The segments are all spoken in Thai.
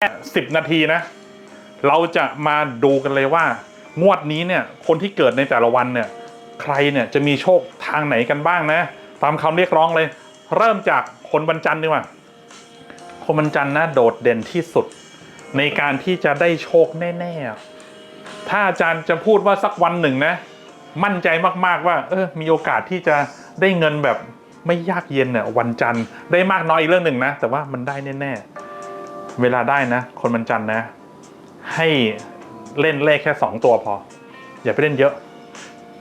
แค่สิบนาทีนะ เราจะมาดูกันเลยว่า งวดนี้เนี่ยคนที่เกิดในแต่ละวันเนี่ยใครเนี่ยจะมีโชคทางไหนกันบ้างนะ ตามคำเรียกร้องเลย เริ่มจากคนบรรจันทร์ดีกว่าคนบรรจันทร์นะโดดเด่นที่สุด ในการที่จะได้โชคแน่ๆ ถ้าอาจารย์จะพูดว่าสักวันหนึ่งนะ มั่นใจมากๆว่าเออมีโอกาสที่จะได้เงินแบบไม่ยากเย็นเนี่ยวันจันทร์ได้มากน้อยอีกเรื่องหนึ่งนะ แต่ว่ามันได้แน่ๆ เวลาได้นะ คนวันจันนะ ให้เล่นเลขแค่สองตัวพอ อย่าไปเล่นเยอะ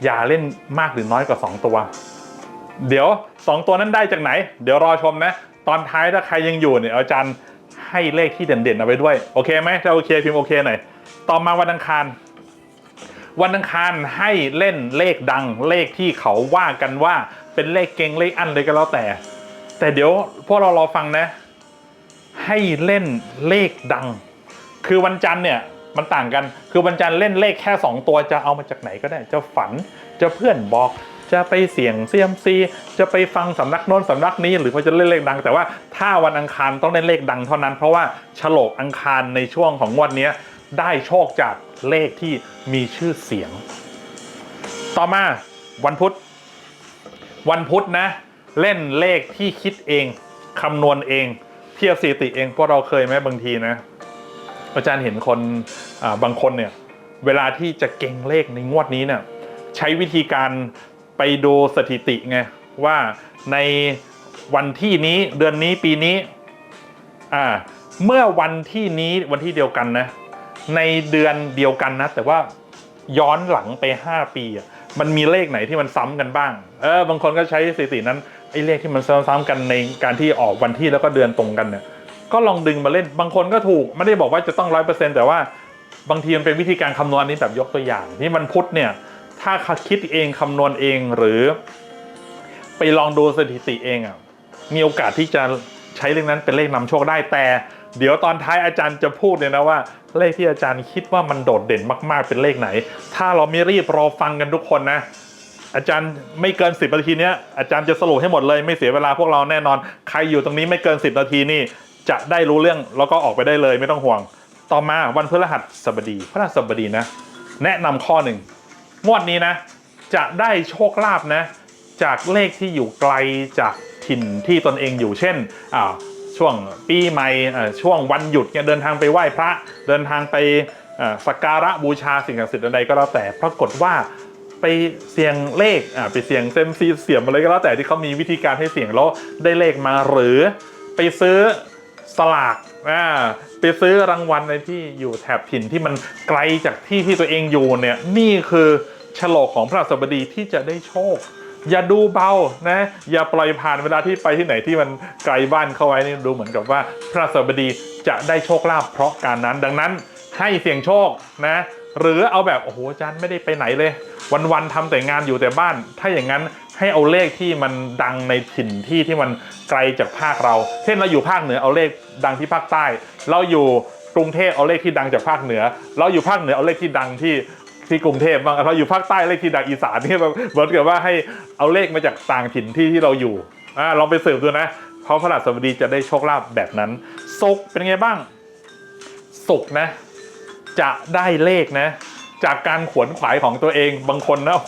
อย่าเล่นมากหรือน้อยกว่าสองตัว เดี๋ยวสองตัวนั้นได้จากไหน เดี๋ยวรอชมนะ ตอนท้ายถ้าใครยังอยู่เนี่ยอาจารย์ให้เลขที่เด่นๆเอาไว้ด้วย โอเคไหมถ้าโอเคพิมพ์โอเคหน่อย ต่อมาวันอังคาร วันอังคารให้เล่นเลขดัง เลขที่เขาว่ากันว่าเป็นเลขเก่งเลขอันเลยก็แล้วแต่ แต่เดี๋ยวพวกเรารอฟังนะ ให้เล่นเลขดัง คือวันจันทร์เนี่ยมันต่างกัน คือวันจันทร์เล่นเลขแค่ 2 ตัวจะเอามาจากไหนก็ได้ จะฝัน จะเพื่อนบอก จะไปเสี่ยงเซียมซี จะไปฟังสำนักโน้นสำนักนี้ หรือว่าจะเล่นเลขดัง แต่ว่าถ้าวันอังคารต้องเล่นเลขดังเท่านั้น เพราะว่าฉลกอังคารในช่วงของวดเนี้ได้โชคจากเลขที่มีชื่อเสียง ต่อมาวันพุธ วันพุธนะ เล่นเลขที่คิดเองคำนวณเอง เทียบสถิติเองพวกเราเคยไหมบางทีนะ อาจารย์เห็นคนบางคนเนี่ยเวลาที่จะเก่งเลขในงวดนี้เนี่ยใช้วิธีการไปดูสถิติไงว่าในวันที่นี้เดือนนี้ปีนี้อ่าเมื่อวันที่นี้วันที่เดียวกันนะในเดือนเดียวกันนะ แต่ว่าย้อนหลังไป 5 ปีอะมันมีเลขไหนที่มันซ้ำกันบ้าง เออบางคนก็ใช้สถิตินั้น ไอ้เลขที่มันซ้ำๆกันในการที่ออกวันที่แล้วก็เดือนตรงกันเนี่ยก็ลองดึงมาเล่นบางคนก็ถูก ไม่ได้บอกว่าจะต้องร้อยเปอร์เซ็นต์แต่ว่าบางทีมันเป็นวิธีการคำนวณนนี้แบบยกตัวอย่างนี่มันพุทธเนี่ย ถ้าคิดเองคำนวณเองหรือ ไปลองดูสถิติเองอะมีโอกาสที่จะใช้เลขนั้นเป็นเลขนำโชคได้แต่ เดี๋ยวตอนท้ายอาจารย์จะพูดเลยนะว่า เลขที่อาจารย์คิดว่ามันโดดเด่นมากๆเป็นเลขไหน ถ้าเราไม่รีบรอฟังกันทุกคนนะ อาจารย์ไม่เกิน 10 นาทีเนี้ยอาจารย์จะสรุปให้หมดเลยไม่เสียเวลาพวกเราแน่นอน ใครอยู่ตรงนี้ไม่เกิน 10 นาทีนี่จะได้รู้เรื่องแล้วก็ออกไปได้เลยไม่ต้องห่วง ต่อมาวันพฤหัสบดีพฤหัสบดีนะ แนะนำข้อหนึ่งงวดนี้นะ จะได้โชคลาภนะ จากเลขที่อยู่ไกลจากถิ่นที่ตนเองอยู่เช่นอ่าช่วงปีใหม่อ่าช่วงวันหยุดเนี่ยเดินทางไปไหว้พระ เดินทางไปอ่าสักการะบูชาสิ่งศักดิ์สิทธิ์ใดก็แล้วแต่ปรากฏว่า ไปเสี่ยงเลขอ่าไปเสี่ยงเซมซีเสี่ยงอะไรก็แล้วแต่ที่เขามีวิธีการให้เสี่ยงแล้วได้เลขมาหรือไปซื้อสลากอ่าไปซื้อรางวัลในที่อยู่แถบถิ่นที่มันไกลจากที่ที่ตัวเองอยู่เนี่ยนี่คือฉลกของพระสบดีที่จะได้โชค อย่าดูเบานะอย่าปล่อยผ่านเวลาที่ไปที่ไหนที่มันไกลบ้านเข้าไว้นี่ดูเหมือนกับว่าพระสบดีจะได้โชคลาภเพราะการนั้นดังนั้นให้เสี่ยงโชคนะ หรือเอาแบบโอ้โหอาจารย์ไม่ได้ไปไหนเลย วันๆทำแต่งานอยู่แต่บ้าน ถ้าอย่างนั้นให้เอาเลขที่มันดังในถิ่นที่ที่มันไกลจากภาคเรา เช่นเราอยู่ภาคเหนือเอาเลขดังที่ภาคใต้ เราอยู่กรุงเทพเอาเลขที่ดังจากภาคเหนือ เราอยู่ภาคเหนือเอาเลขที่ดังที่ที่กรุงเทพบ้างเราอยู่ภาคใต้เลขที่ดังอีสานนี่แบบเหมือนกับว่าให้เอาเลขมาจากต่างถิ่นที่ที่เราอยู่อ่าลองไปสืบดูนะเพราะพระราชบดีจะได้โชคลาภแบบนั้นศุกเป็นไงบ้างศุกนะ จะได้เลขนะ จากการขวนขวายของตัวเองบางคนนะ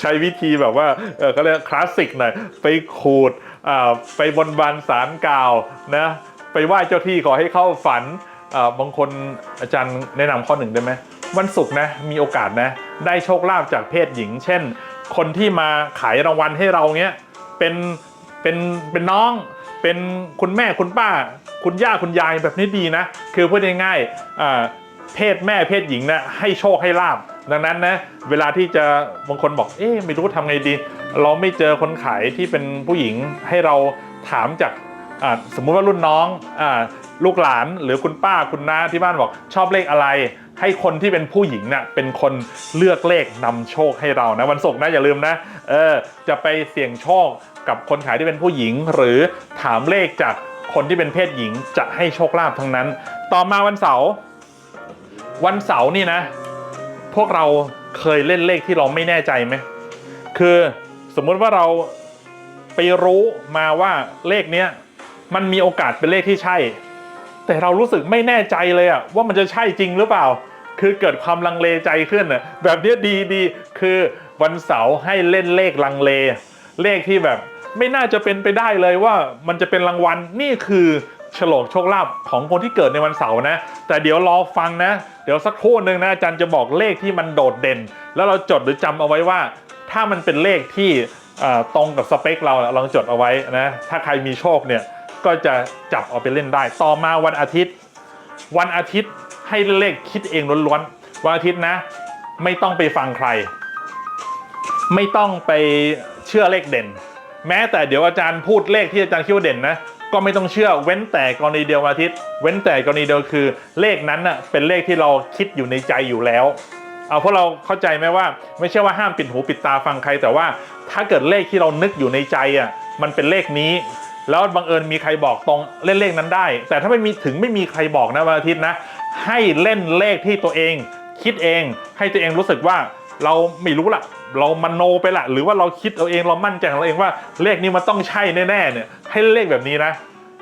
ใช้วิธีแบบว่าเออเขาเรียกคลาสสิกหน่อยไปขูดอ่าไปบนบานสารกล่าวนะไปไหว้เจ้าที่ขอให้เข้าฝันอ่าบางคนอาจารย์แนะนำข้อหนึ่งได้ไหมวันศุกร์นะมีโอกาสนะ ได้โชคลาภจากเพศหญิง เช่น คนที่มาขายรางวัลให้เราเนี้ยเป็นเป็นเป็นน้อง เป็นคุณแม่คุณป้า คุณย่าคุณยายแบบนี้ดีนะ คือพูดง่ายๆอ่า เพศแม่เพศหญิงนะให้โชคให้ลาบ ดังนั้นนะเวลาที่จะบางคนบอกเอ๊ะไม่รู้ทำไงดี เราไม่เจอคนขายที่เป็นผู้หญิงให้เราถามจากสมมุติว่ารุ่นน้องอลูกหลานหรือคุณป้าคุณน้าที่บ้านบอกชอบเลขอะไร ให้คนที่เป็นผู้หญิงเนะ่ะเป็นคนเลือกเลขนำโชคให้เรานะวันศุกร์นะอย่าลืมนะเออจะไปเสี่ยงโชคกับคนขายที่เป็นผู้หญิง หรือถามเลขจากคนที่เป็นเพศหญิงจะให้โชคลาภทั้งนั้น ต่อมาวันเสาร์ วันเสาร์นี่นะ พวกเราเคยเล่นเลขที่เราไม่แน่ใจไหมคือสมมุติว่าเราไปรู้มาว่าเลขเนี้ยมันมีโอกาสเป็นเลขที่ใช่ แต่เรารู้สึกไม่แน่ใจเลยอะว่ามันจะใช่จริงหรือเปล่า คือเกิดความลังเลใจขึ้นอะแบบนี้ดีดีคือวันเสาร์ให้เล่นเลขลังเล เลขที่แบบ ไม่น่าจะเป็นไปได้เลยว่ามันจะเป็นรางวัลนี่คือ ฉลองโชคลาภของคนที่เกิดในวันเสาร์นะ แต่เดี๋ยวรอฟังนะ เดี๋ยวสักครู่หนึ่งนะอาจารย์จะบอกเลขที่มันโดดเด่น แล้วเราจดหรือจำเอาไว้ว่า ถ้ามันเป็นเลขที่ตรงกับสเปคเราลองจดเอาไว้นะถ้าใครมีโชคเนี่ยก็จะจับเอาไปเล่นได้ ต่อมาวันอาทิตย์ วันอาทิตย์ให้เลขคิดเองล้วนๆวันอาทิตย์นะ ไม่ต้องไปฟังใคร ไม่ต้องไปเชื่อเลขเด่น แม้แต่เดี๋ยวอาจารย์พูดเลขที่อาจารย์คิดว่าเด่นนะ ก็ไม่ต้องเชื่อเว้นแต่กรณีเดียววันอาทิตย์ เว้นแต่กรณีเดียวคือ เลขนั้นน่ะเป็นเลขที่เราคิดอยู่ในใจอยู่แล้ว เอาเพราะเราเข้าใจไหมว่าไม่ใช่ว่าห้ามปิดหูปิดตาฟังใคร แต่ว่าถ้าเกิดเลขที่เรานึกอยู่ในใจอะมันเป็นเลขนี้ แล้วบังเอิญมีใครบอกตรงเล่นเลขนั้นได้ แต่ถ้าไม่มีถึงไม่มีใครบอกนะวันอาทิตย์นะ ให้เล่นเลขที่ตัวเอง คิดเองให้ตัวเองรู้สึกว่าเราไม่รู้ละเรามโนไปละ หรือว่าเราคิดเอาเองเรามั่นใจของเราเองว่าเลขนี้มันต้องใช่แน่ๆเนี่ย ให้เลขแบบนี้นะ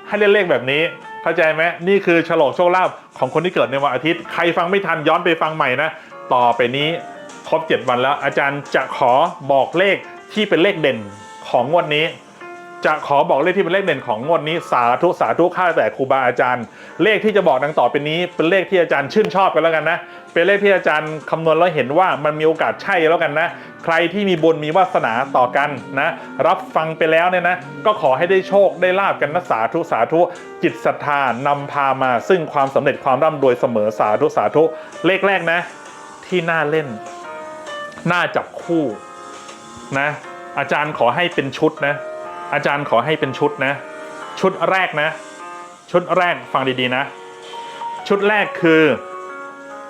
ให้เล่นเลขแบบนี้ เข้าใจไหมนี่คือฉลองโชคลาภของคนที่เกิดในวันอาทิตย์ ใครฟังไม่ทันย้อนไปฟังใหม่นะ ต่อไปนี้ครบ 7 วันแล้ว อาจารย์จะขอบอกเลขที่เป็นเลขเด่นของงวดนี้ จะขอบอกเลขที่เป็นเลขเด่นของงวดนี้สาธุสาธุข้าแต่ครูบาอาจารย์ เลขที่จะบอกดังต่อไปนี้ เป็นเลขที่อาจารย์ชื่นชอบกันแล้วกันนะ เป็นเลขที่อาจารย์คำนวณแล้วเห็นว่ามันมีโอกาสใช่แล้วกันนะ ใครที่มีบุญมีวาสนาต่อกันนะ รับฟังไปแล้วเนี่ยนะ ก็ขอให้ได้โชคได้ลาบกันนะสาธุสาธุจิตศรัทธานำพามา ซึ่งความสำเร็จความร่ำรวยเสมอสาธุสาธุเลขแรกนะ ที่น่าเล่นน่าจับคู่นะ อาจารย์ขอให้เป็นชุดนะ อาจารย์ขอให้เป็นชุดนะ ชุดแรกนะ ชุดแรกฟังดีๆนะ ชุดแรกคือ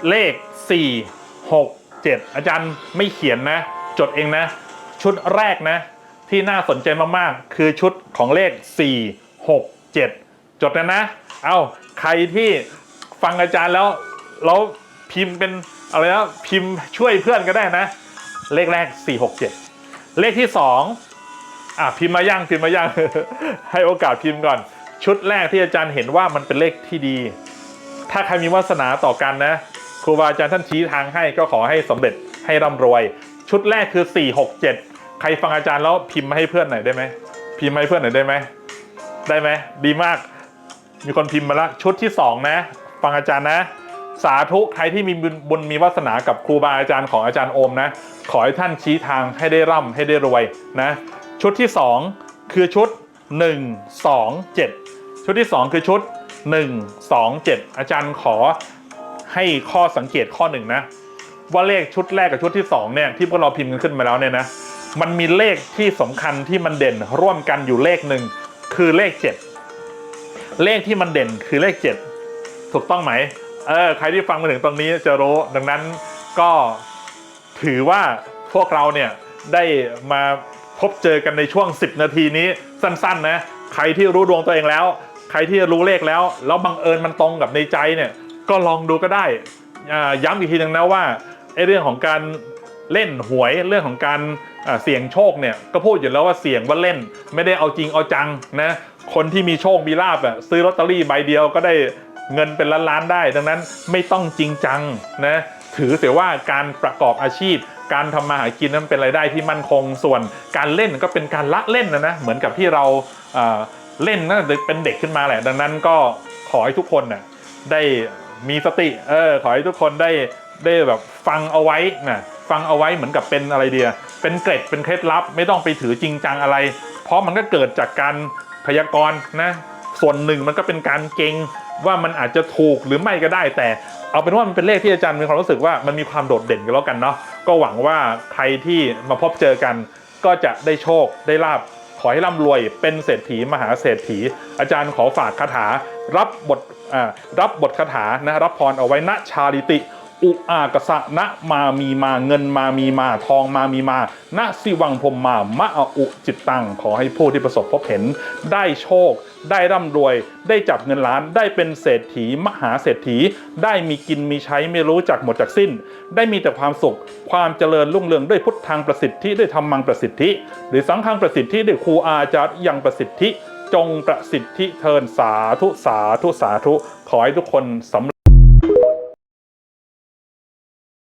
เลข 4 6 7 อาจารย์ไม่เขียนนะ จดเองนะ ชุดแรกนะ ที่น่าสนใจมากๆ คือชุดของเลข 4 6 7 จดนะนะ เอาใครที่ฟังอาจารย์แล้วแล้วพิมพ์เป็นอะไรนะพิมพ์ช่วยเพื่อนก็ได้นะ เลขแรก 4 6 7 เลขที่ 2 อะพิมพ์มาย่างพิมพ์มาย่าง ให้โอกาสพิมพ์ก่อน ชุดแรกที่อาจารย์เห็นว่ามันเป็นเลขที่ดี ถ้าใครมีวาสนาต่อกันนะ ครูบาอาจารย์ท่านชี้ทางให้ก็ขอให้สำเร็จให้ร่ำรวย ชุดแรกคือ 4 6 7 ใครฟังอาจารย์แล้วพิมพ์มาให้เพื่อนหน่อยได้ไหมพิมพ์มาให้เพื่อนหน่อยได้ไหมได้ไหมดีมาก มีคนพิมพ์มาแล้วชุดที่สองนะ ฟังอาจารย์นะ สาธุใครที่มีบุญมีวาสนากับครูบาอาจารย์ของอาจารย์โอมนะ ขอให้ท่านชี้ทางให้ได้ร่ำให้ได้รวยนะ ชุดที่ 2 คือชุด 1 2 7 ชุดที่ 2 คือชุด 1 2 7 อาจารย์ขอให้ข้อสังเกตข้อหนึ่งนะ ว่าเลขชุดแรกกับชุดที่2เนี่ยที่พวกเราพิมพ์กันขึ้นมาแล้วเนี่ยนะมันมีเลขที่สำคัญที่มันเด่นร่วมกันอยู่เลขหนึ่งคือเลข 7 เลขที่มันเด่นคือเลข 7 ถูกต้องไหมเออใครที่ฟังมาถึงตรงนี้จะรู้ดังนั้นก็ถือว่าพวกเราเนี่ยได้มา พบเจอกันในช่วง 10 นาทีนี้สั้นๆนะใครที่รู้ดวงตัวเองแล้ว ใครที่รู้เลขแล้ว แล้วบังเอิญมันตรงกับในใจเนี่ยก็ลองดูก็ได้ย้ำอีกทีหนึงนะว่าไอ้เรื่องของการเล่นหวยเรื่องของการเสี่ยงโชคเนี่ยก็พูดอยู่แล้วว่าเสี่ยงว่าเล่น ไม่ได้เอาจริงเอาจังนะคนที่มีโชคมีลาบอะซื้อลอตเตอรี่ใบเดียวก็ได้เงินเป็นล้านๆได้ ดังนั้นไม่ต้องจริงจังนะถือเสียว่าการประกอบอาชีพ การทำมาหากินนั้นเป็นรายได้ที่มั่นคง ส่วนการเล่นก็เป็นการละเล่นนะนะเหมือนกับที่เราเล่นตั้งแต่เป็นเด็กขึ้นมาแหละ ดังนั้นก็ขอให้ทุกคนน่ะได้มีสติเออขอให้ทุกคนได้ได้แบบฟังเอาไว้นะฟังเอาไว้เหมือนกับเป็นอะไรเดียเป็นเกร็ดเป็นเคล็ดลับ ไม่ต้องไปถือจริงจังอะไร เพราะมันก็เกิดจากการพยากรณ์นะส่วนหนึ่งมันก็เป็นการเก่งว่ามันอาจจะถูกหรือไม่ก็ได้แต่เอาเป็นว่ามันเป็นเลขที่อาจารย์มีความรู้สึกว่ามันมีความโดดเด่นกันแล้วกันเนาะ ก็หวังว่าใครที่มาพบเจอกัน ก็จะได้โชคได้ลาบขอให้ร่ำรวยเป็นเศรษฐีมหาเศรษฐี อาจารย์ขอฝากคาถา รับบทรับบทคาถานะรับพรเอาไว้ณชาลิติ อุอากสะนะมามีมาเงินมามีมาทองมามีมาณสิวังพรมมามะอาอุจิตตังขอให้ผู้ที่ประสบพบเห็น ได้โชค ได้ร่ำรวย ได้จับเงินล้านได้เป็นเศรษฐีมหาเศรษฐี ได้มีกินมีใช้ไม่รู้จักหมดจากสิ้น ได้มีแต่ความสุข ความเจริญรุ่งเรืองด้วยพุทธังประสิทธิด้วยธรรมังประสิทธิ หรือสังฆังประสิทธิด้วยครูอาจารย์ยังประสิทธิ จงประสิทธิเทินสาธุสาธุสาธุขอให้ทุกคนสำ